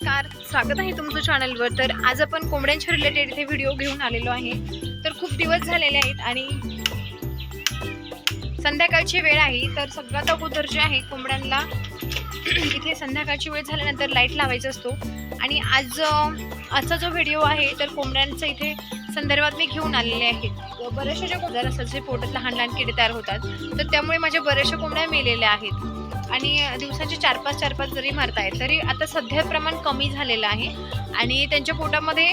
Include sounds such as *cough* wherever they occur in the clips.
Car स्वागत आहे तुमचं चॅनलवर तर आज आपण कोंबड्यांच्या रिलेटेड इथे व्हिडिओ घेऊन आलेलो आहे. तर खूप दिवस झालेले आहेत आणि संध्याकाळची वेळ आहे. तर सगळ्यात अगोदर जे आहे कोंबड्यांना *clears throat* इथे संध्याकाळची वेळ झाल्यानंतर लाइट लावायचा असतो. आणि आज आजचा जो व्हिडिओ आहे तर कोंबड्यांचा इथे संदर्भात मी घेऊन आलेले आहेत बऱ्याचशा ज्या कोंबड्या असतात जे पोटात लहान लहान किडे तयार होतात तर त्यामुळे माझ्या बऱ्याचशा कोंबड्या मेलेल्या आहेत. आणि दिवसाचे चार पाच चार पाच जरी मारतायत तरी आता सध्या प्रमाण कमी झालेलं आहे. आणि त्यांच्या पोटामध्ये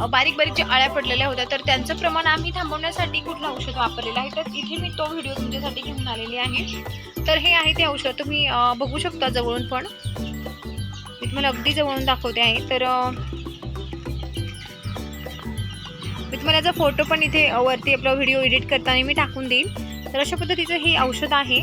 बारीक बारीक ज्या अळ्या पडलेल्या होत्या तर त्यांचं प्रमाण आम्ही थांबवण्यासाठी कुठलं औषध वापरलेलं आहे? तर इथे मी तो व्हिडिओ तुमच्यासाठी घेऊन आलेली आहे. तर हे आहे ते औषध. तुम्ही बघू शकता जवळून पण. मी तुम्हाला अगदी जवळून दाखवते आहे. तर मी तुम्हाला याचा फोटो पण इथे वरती आपला व्हिडिओ एडिट करताना मी टाकून देईल तर अशा पद्धतीचं हे औषध आहे.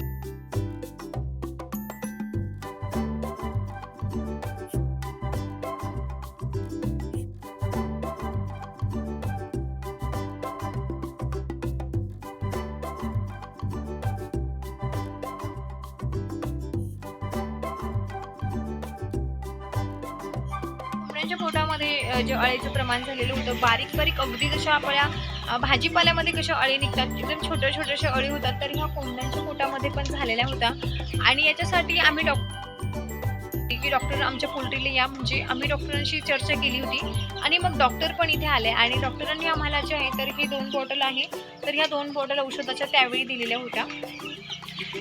कोंबड्यांच्या पोटामध्ये जे अळीचं प्रमाण झालेलं होतं बारीक बारीक अगदी जशा आपल्या भाजीपाल्यामध्ये कशा अळी निघतात एकदम छोट्या छोट्याशा अळी होतात तर ह्या कोंबड्यांच्या पोटामध्ये पण झालेल्या होत्या. आणि याच्यासाठी आम्ही डॉक्टर की डॉक्टर आमच्या पोल्ट्रीला या म्हणजे आम्ही डॉक्टरांशी चर्चा केली होती. आणि मग डॉक्टर पण इथे आले आणि डॉक्टरांनी आम्हाला जे आहे तर हे दोन बॉटल आहे. तर ह्या दोन बॉटल औषधाच्या त्यावेळी दिलेल्या होत्या.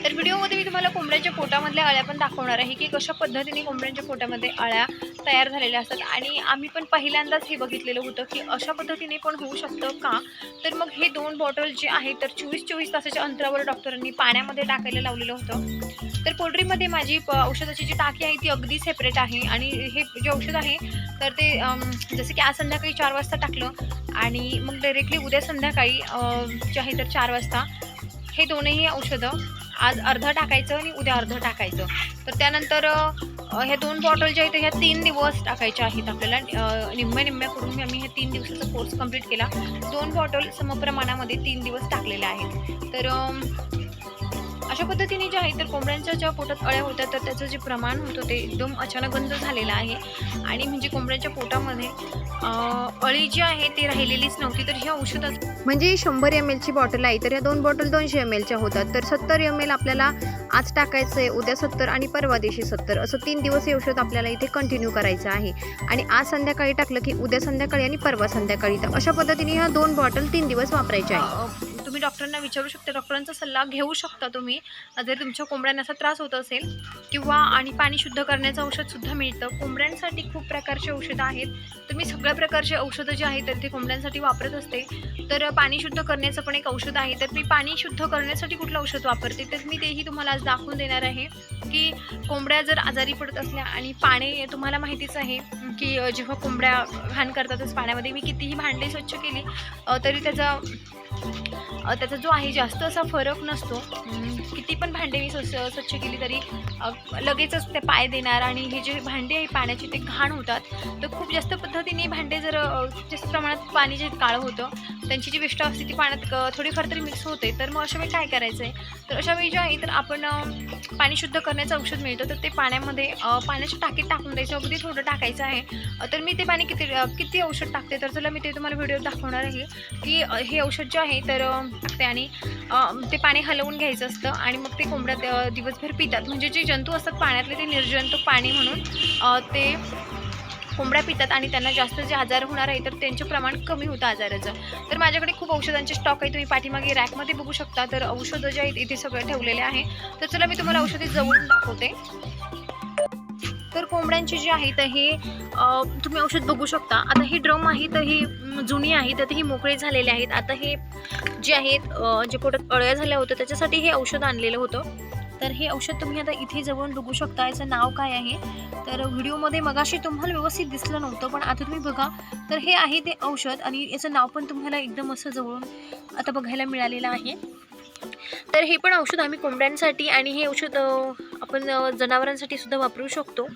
तर व्हिडिओमध्ये मी तुम्हाला कोंबड्यांच्या पोटामधल्या अळ्या पण दाखवणार आहे की कशा पद्धतीने कोंबड्यांच्या पोटामध्ये अळ्या तयार झालेल्या असतात. आणि आम्ही पण पहिल्यांदाच हे बघितलेलं होतं की अशा पद्धतीने पण होऊ शकतं का? तर मग हे दोन बॉटल जे आहे तर चोवीस चोवीस तासाच्या अंतरावर डॉक्टरांनी पाण्यामध्ये टाकायला लावलेलं होतं. तर पोल्ट्रीमध्ये माझी प- औषधाची जी टाकी आहे ती अगदी सेपरेट आहे. आणि हे जे औषध आहे तर ते जसं की आज संध्याकाळी चार वाजता टाकलं आणि मग डायरेक्टली उद्या संध्याकाळी जे आहे तर चार वाजता. हे दोनही औषधं आज अर्धं टाकायचं आणि उद्या अर्धं टाकायचं. तर त्यानंतर ह्या दोन बॉटल ज्या आहेत ह्या तीन दिवस टाकायच्या आहेत आपल्याला. निम्म्या निम्म्या करून आम्ही ह्या तीन दिवसाचा कोर्स कंप्लीट केला. दोन बॉटल समप्रमाणामध्ये तीन दिवस टाकलेल्या आहेत. तर अशा पद्धतीने जे आहे तर कोंबड्यांच्या ज्या पोटात अळ्या होत्या तर त्याचं जे प्रमाण होतं ते एकदम अचानक बंद झालेलं आहे. आणि म्हणजे कोंबड्यांच्या पोटामध्ये अळी जी आहे ती राहिलेलीच नव्हती तर ह्या औषधाचं म्हणजे शंभर एम एलची बॉटल आहे तर या दोन बॉटल दोनशे एम एलच्या होतात. तर सत्तर एम एल आपल्याला आज टाकायचं आहे उद्या सत्तर आणि परवा दिवशी सत्तर. असं तीन दिवस हे औषध आपल्याला इथे कंटिन्यू करायचं आहे. आणि आज संध्याकाळी टाकलं की उद्या संध्याकाळी आणि परवा संध्याकाळी. तर अशा पद्धतीने ह्या दोन बॉटल तीन दिवस वापरायच्या आहे तुम्ही डॉक्टरांना विचारू शकता डॉक्टरांचा सल्ला घेऊ शकता तुम्ही. जर तुमच्या कोंबड्यांना असा त्रास होत असेल किंवा आणि पाणी शुद्ध करण्याचं औषधसुद्धा मिळतं. कोंबड्यांसाठी खूप प्रकारचे औषधं आहेत. तर मी सगळ्या प्रकारचे औषधं जे आहेत तर ते कोंबड्यांसाठी वापरत असते. तर पाणी शुद्ध करण्याचं पण एक औषध आहे. तर मी पाणी शुद्ध करण्यासाठी कुठलं औषध वापरते? तर मी तेही तुम्हाला आज दाखवून देणार आहे की कोंबड्या जर आजारी पडत असल्या आणि पाणी तुम्हाला माहितीच आहे की जेव्हा कोंबड्या घाण करतातच पाण्यामध्ये मी कितीही भांडी स्वच्छ केली तरी त्याचा त्याचा जो आहे जास्त असा फरक नसतो. किती पण भांडे मी स्वच्छ स्वच्छ केली तरी लगेचच ते पाय देणार आणि हे जे भांडे आहे पाण्याचे ते घाण होतात. तर खूप जास्त पद्धतीने भांडे जर जास्त प्रमाणात पाणी जे काळं होतं त्यांची जी विष्ठा असते ती पाण्यात थोडीफार तरी मिक्स होते. तर मग अशा वेळी काय करायचं आहे तर अशा वेळी जे आहे तर आपण पाणी शुद्ध करण्याचं औषध मिळतं. तर ते पाण्यामध्ये पाण्याच्या टाकीत टाकून द्यायचं. अगदी थोडं टाकायचं आहे. तर मी ते पाणी किती किती औषध टाकते? तर चला मी ते तुम्हाला व्हिडिओ दाखवणार आहे की हे औषध जे आहे तर त्याने आणि ते पाणी हलवून घ्यायचं असतं आणि मग ते कोंबड्या दिवसभर पितात. म्हणजे जे जंतू असतात पाण्यातले ते निर्जंतू पाणी म्हणून ते कोंबड्या पितात आणि त्यांना जास्त जे आजार होणार आहे तर त्यांचं प्रमाण कमी होतं आजाराचं. तर माझ्याकडे खूप औषधांचे स्टॉक आहे तुम्ही पाठीमागे रॅकमध्ये बघू शकता. तर औषधं जे आहेत इथे सगळं ठेवलेले आहे. तर चला मी तुम्हाला औषधे जवळून दाखवते. तर कोंबड्यांची जी आहे तर हे तुम्ही औषध बघू शकता. आता ही ड्रम आहे तर ही जुनी आहे तर ही मोकळे झालेले आहेत. आता हे जे आहेत जे पोटात अळ्या झाल्या होत्या त्याच्यासाठी हे औषध आणलेलं होतं. तर हे औषध तुम्ही आता इथे जवळून बघू शकता. याचं नाव काय आहे? तर व्हिडिओमध्ये मगाशी तुम्हाला व्यवस्थित दिसलं नव्हतं पण आता तुम्ही बघा. तर हे आहे ते औषध आणि याचं नाव पण तुम्हाला एकदम असं जवळून आता बघायला मिळालेलं आहे. तर हे पण औषध आम्ही कोंबड्यांसाठी आणि हे औषध आपण जनावरांसाठी सुद्धा वापरू शकतो.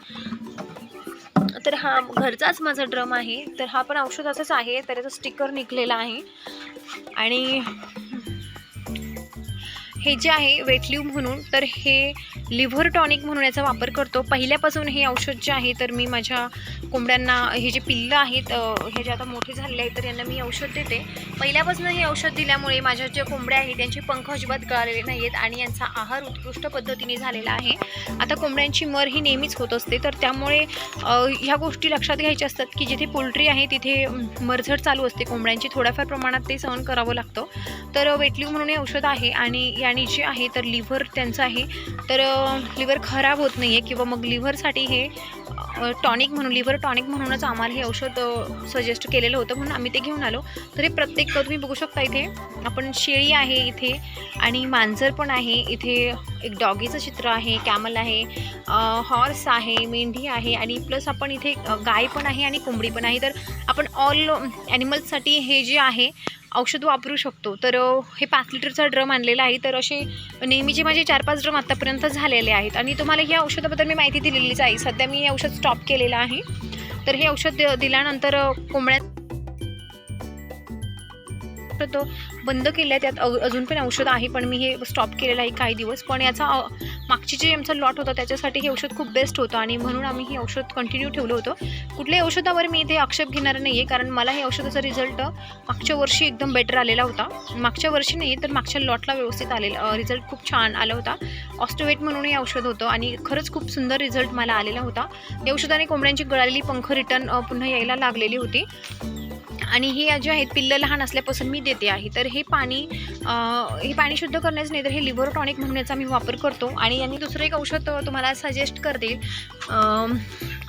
तर हा घरचाच माझा ड्रम आहे. तर हा पण औषध असंच आहे तर याचा स्टिकर निघलेला आहे. आणि हे जे आहे वेटल्यू म्हणून तर हे लिव्हर टॉनिक म्हणून याचा वापर करतो. पहिल्यापासून हे औषध जे आहे तर मी माझ्या कोंबड्यांना हे जे पिल्लं आहेत हे जे आता मोठे झालेले आहेत तर यांना मी औषध देते. पहिल्यापासून हे औषध दिल्यामुळे माझ्या ज्या कोंबड्या आहेत त्यांचे पंख अजिबात गळालेले नाही आहेत आणि यांचा आहार उत्कृष्ट पद्धतीने झालेला आहे. आता कोंबड्यांची मर ही नेहमीच होत असते तर त्यामुळे ह्या गोष्टी लक्षात घ्यायच्या असतात की जिथे पोल्ट्री आहे तिथे मरझड चालू असते. कोंबड्यांची थोड्याफार प्रमाणात ते सहन करावं लागतं. तर वेटलिव्ह म्हणून हे औषध आहे आणि या प्राणी जे आहे तर लिव्हर त्यांचं आहे. तर लिव्हर खराब होत नाही आहे किंवा मग लिव्हरसाठी हे टॉनिक म्हणून लिव्हर टॉनिक म्हणूनच आम्हाला हे औषध सजेस्ट केलेलं होतं म्हणून आम्ही ते घेऊन आलो. तर हे प्रत्येक तुम्ही बघू शकता इथे आपण शेळी आहे इथे आणि मांजर पण आहे. इथे एक डॉगीचं चित्र आहे कॅमल आहे हॉर्स आहे मेंढी आहे आणि प्लस आपण इथे गाय पण आहे आणि कोंबडी पण आहे. तर आपण ऑल ॲनिमल्ससाठी हे जे आहे औषध वापरू शकतो. तर हे पाच लिटरचा ड्रम आणलेला आहे. तर असे नेहमीचे माझे चार पाच ड्रम आत्तापर्यंत झालेले आहेत आणि तुम्हाला या औषधाबद्दल मी माहिती दिलेलीच आहे. सध्या मी हे औषध स्टॉप केलेलं आहे. तर हे औषध दिल्यानंतर कोंबड्यात कोंबड्या तो बंद केलं आहे त्यात अजून पण औषध आहे पण मी हे स्टॉप केलेलं आहे काही दिवस. पण याचा मागची जे आमचा लॉट होता त्याच्यासाठी हे औषध खूप बेस्ट होतं आणि म्हणून आम्ही हे औषध कंटिन्यू ठेवलं होतं. कुठल्याही औषधावर मी इथे आक्षेप घेणार नाही आहे कारण मला हे औषधाचा रिझल्ट मागच्या वर्षी एकदम बेटर आलेला होता. मागच्या वर्षी नाही तर मागच्या लॉटला व्यवस्थित आलेला रिझल्ट खूप छान आला होता. ऑस्टोवेट म्हणून हे औषध होतं आणि खरंच खूप सुंदर रिझल्ट मला आलेला होता. या औषधाने कोंबड्यांची गळालेली पंख रिटर्न पुन्हा यायला लागलेली होती. आणि हे जे आहेत पिल्लं लहान असल्यापासून मी देते आहे. तर हे पाणी हे पाणी शुद्ध करण्याचं नाही तर हे लिव्हर टॉनिक म्हणण्याचा मी वापर करतो. आणि यांनी दुसरं एक औषध तुम्हाला सजेस्ट करते.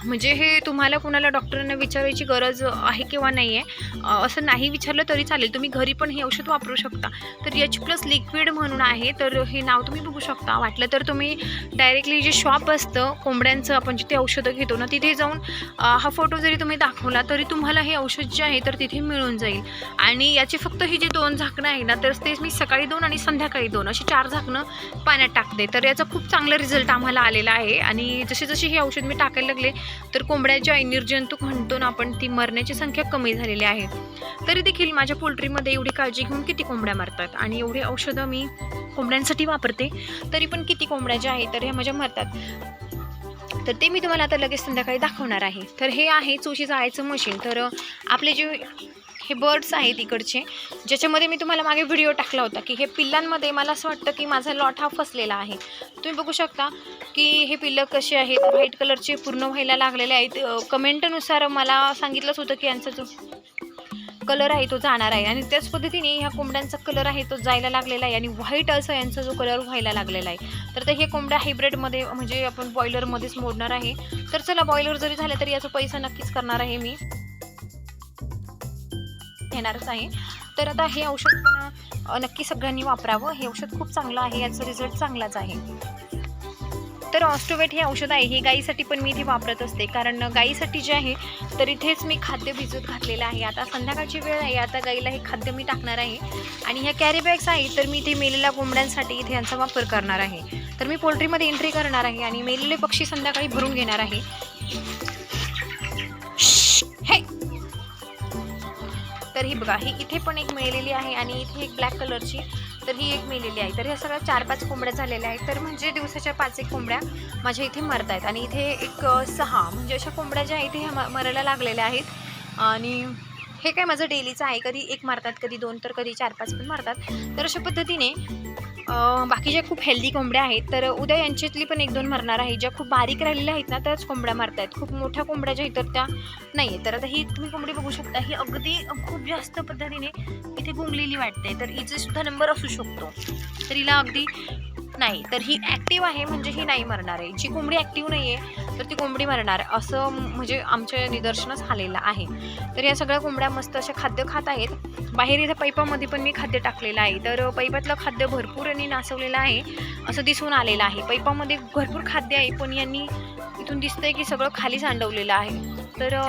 म्हणजे हे तुम्हाला कुणाला डॉक्टरांना विचारायची गरज आहे किंवा नाही आहे असं नाही विचारलं तरी चालेल. तुम्ही घरी पण हे औषध वापरू शकता. तर एच प्लस लिक्विड म्हणून आहे तर हे नाव तुम्ही बघू शकता. वाटलं तर तुम्ही डायरेक्टली जे शॉप असतं कोंबड्यांचं आपण जिथे औषधं घेतो ना तिथे जाऊन हा फोटो जरी तुम्ही दाखवला तरी तुम्हाला हे औषध जे आहे तर तिथे मिळून जाईल. आणि याचे फक्त ही जे दोन झाकणं आहे ना तर ते मी सकाळी दोन आणि संध्याकाळी दोन अशी चार झाकणं पाण्यात टाकते. तर याचा खूप चांगला रिझल्ट आम्हाला आलेला आहे. आणि जसे जसे हे औषध मी टाकायला लागले तर कोंबड्याच्या निर्जंतुक म्हणतो ना आपण ती मरण्याची संख्या कमी झालेली आहे. तरी देखील माझ्या पोल्ट्रीमध्ये एवढी काळजी घेऊन किती कोंबड्या मरतात आणि एवढी औषधं मी कोंबड्यांसाठी वापरते तरी पण किती कोंबड्या ज्या आहेत तर ह्या माझ्या मरतात. तर ते मी तुम्हाला आता लगेच संध्याकाळी दाखवणार आहे. तर हे आहे चोशी जाळायचं मशीन. तर आपले जे हे बर्ड्स आहेत इकडचे ज्याच्यामध्ये मी तुम्हाला मागे व्हिडिओ टाकला होता की हे पिल्लांमध्ये मला असं वाटतं की माझा लॉट हा फसलेला आहे. तुम्ही बघू शकता की हे पिल्लं कसे आहेत व्हाईट कलरचे पूर्ण व्हायला लागलेले आहेत. कमेंटनुसार मला सांगितलंच होतं की यांचा जो कलर आहे तो जाणार आहे. आणि त्याच पद्धतीने ह्या कोंबड्यांचा कलर आहे तो जायला लागलेला आहे आणि व्हाईट असं यांचा जो कलर व्हायला लागलेला आहे. तर ते हे कोंबड्या हायब्रिडमध्ये म्हणजे आपण बॉयलरमध्येच मोडणार आहे. तर चला बॉयलर जरी झालं तरी याचा पैसा नक्कीच करणार आहे मी. येणारच आहे. तर आता हे औषध पण नक्की सगळ्यांनी वापरावं. हे औषध खूप चांगलं आहे याचा रिझल्ट चांगलाच आहे. तर ऑस्टोवेट हे औषध आहे. हे गाईसाठी पण मी इथे वापरत असते. कारण गाईसाठी जे आहे तर इथेच मी खाद्य भिजत घातलेलं आहे. आता संध्याकाळची वेळ आहे. आता गाईला हे खाद्य मी टाकणार आहे. आणि ह्या कॅरी बॅग्स आहेत तर मी इथे मेलेल्या कोंबड्यांसाठी इथे यांचा वापर करणार आहे. तर मी पोल्ट्रीमध्ये एंट्री करणार आहे आणि मेलेले पक्षी संध्याकाळी भरून घेणार आहे. तर ही बघा ही इथे पण एक मेलेली आहे आणि इथे एक ब्लॅक कलरची तर ही एक मेलेली आहे. तर ह्या सगळ्या चार पाच कोंबड्या झालेल्या आहेत. तर म्हणजे दिवसाच्या पाच एक कोंबड्या माझ्या इथे मरत आहेत. आणि इथे एक सहा म्हणजे अशा कोंबड्या ज्या इथे ह्या मरायला लागलेल्या आहेत. आणि हे काय माझं डेलीचं आहे. कधी एक मारतात कधी दोन तर कधी चार पाच पण मारतात. तर अशा पद्धतीने बाकीच्या खूप हेल्दी कोंबड्या आहेत तर उद्या यांच्यातली पण एक दोन मरणार आहे. ज्या खूप बारीक राहिलेल्या आहेत ना त्याच कोंबड्या मारत आहेत खूप मोठ्या कोंबड्या ज्या इतर त्या नाही तर आता ही तुम्ही कोंबडी बघू शकता ही अगदी खूप जास्त पद्धतीने इथे गुंगलेली वाटते. तर हिचे सुद्धा नंबर असू शकतो. तर हिला अगदी नाही तर ही ॲक्टिव्ह आहे म्हणजे ही नाही मरणार आहे. जी कोंबडी ॲक्टिव्ह नाही आहे तर ती कोंबडी मरणार असं म्हणजे आमच्या निदर्शनास आलेलं आहे. तर या सगळ्या कोंबड्या मस्त अशा खाद्य खात आहेत. बाहेर इथं पैपामध्ये पण मी खाद्य टाकलेलं आहे. तर पैपातलं खाद्य भरपूर यांनी नासवलेलं आहे. असं दिसून आलेलं आहे. पैपामध्ये भरपूर खाद्य आहे पण यांनी इथून दिसतंय की सगळं खाली सांडवलेलं आहे. तर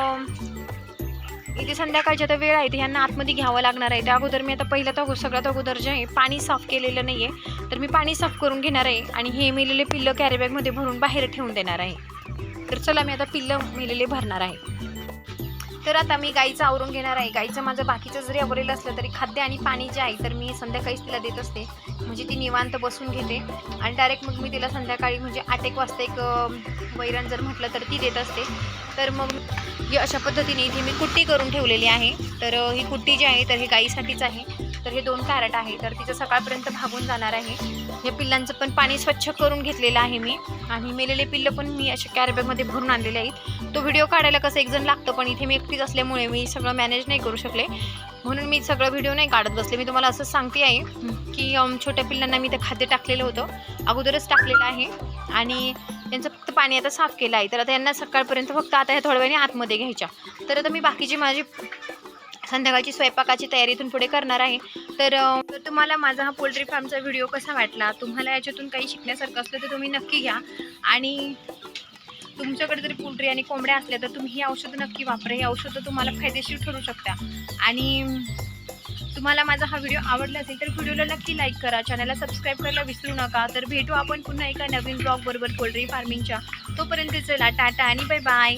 इथे संध्याकाळची आता वेळ आहे तर ह्यांना आतमध्ये घ्यावं लागणार आहे. त्या अगोदर मी आता पहिल्या तर सगळ्यात अगोदर जे आहे पाणी साफ केलेलं नाही आहे तर मी पाणी साफ करून घेणार आहे आणि हे मेलेले पिल्लं कॅरीबॅगमध्ये भरून बाहेर ठेवून देणार आहे. तर चला मी आता पिल्लं मेलेले भरणार आहे. तर आता मी गाईचं आवरून घेणार आहे. गाईचं माझं बाकीचं जरी आवरलेलं असलं तरी खाद्य आणि पाणी जे आहे तर मी संध्याकाळीच तिला देत असते. म्हणजे ती निवांत बसून घेते. आणि डायरेक्ट मग मी तिला संध्याकाळी म्हणजे आठ एक वाजता एक वैरण जर म्हटलं तर ती देत असते. तर मग ही अशा पद्धतीने इथे मी कुट्टी करून ठेवलेली आहे. तर ही कुट्टी जी आहे तर हे गाईसाठीच आहे. तर हे दोन कॅरेट आहे. तर तिचं सकाळपर्यंत भागून जाणार आहे. या पिल्लांचं पण पाणी स्वच्छ करून घेतलेलं आहे मी. आणि मेलेले पिल्लं पण मी अशा कॅरेबॅगमध्ये भरून आणलेले आहेत. तो व्हिडिओ काढायला कसं एक जण लागतं पण इथे मी एकटीच असल्यामुळे मी सगळं मॅनेज नाही करू शकले. म्हणून मी सगळं व्हिडिओ नाही काढत बसले. मी तुम्हाला असं सांगते आहे की छोट्या पिल्लांना मी ते खाद्य टाकलेलं होतं. अगोदरच टाकलेलं आहे. आणि त्यांचं फक्त पाणी आता साफ केलं आहे. तर आता यांना सकाळपर्यंत फक्त आता ह्या थोड्या वेळाने आतमध्ये घ्यायच्या. तर आता मी बाकीची माझी संध्याकाळची स्वयंपाकाची तयारी इथून पुढे करणार आहे. तर तुम्हाला माझा हा पोल्ट्री फार्मचा व्हिडिओ कसा वाटला? तुम्हाला याच्यातून काही शिकण्यासारखं असलं तर तुम्ही नक्की घ्या. आणि तुमच्याकडे जरी पोल्ट्री आणि कोंबड्या असल्या तर तुम्ही ही औषधं नक्की वापरा. ही औषधं तुम्हाला फायदेशीर ठरू शकता आणि तुम्हाला माझा हा व्हिडिओ आवडला असेल तर व्हिडिओला नक्की लाईक करा. चॅनलला सबस्क्राईब करायला विसरू नका. तर भेटू आपण पुन्हा एका नवीन ब्लॉगबरोबर पोल्ट्री फार्मिंगच्या. तोपर्यंत चला टाटा आणि बाय बाय.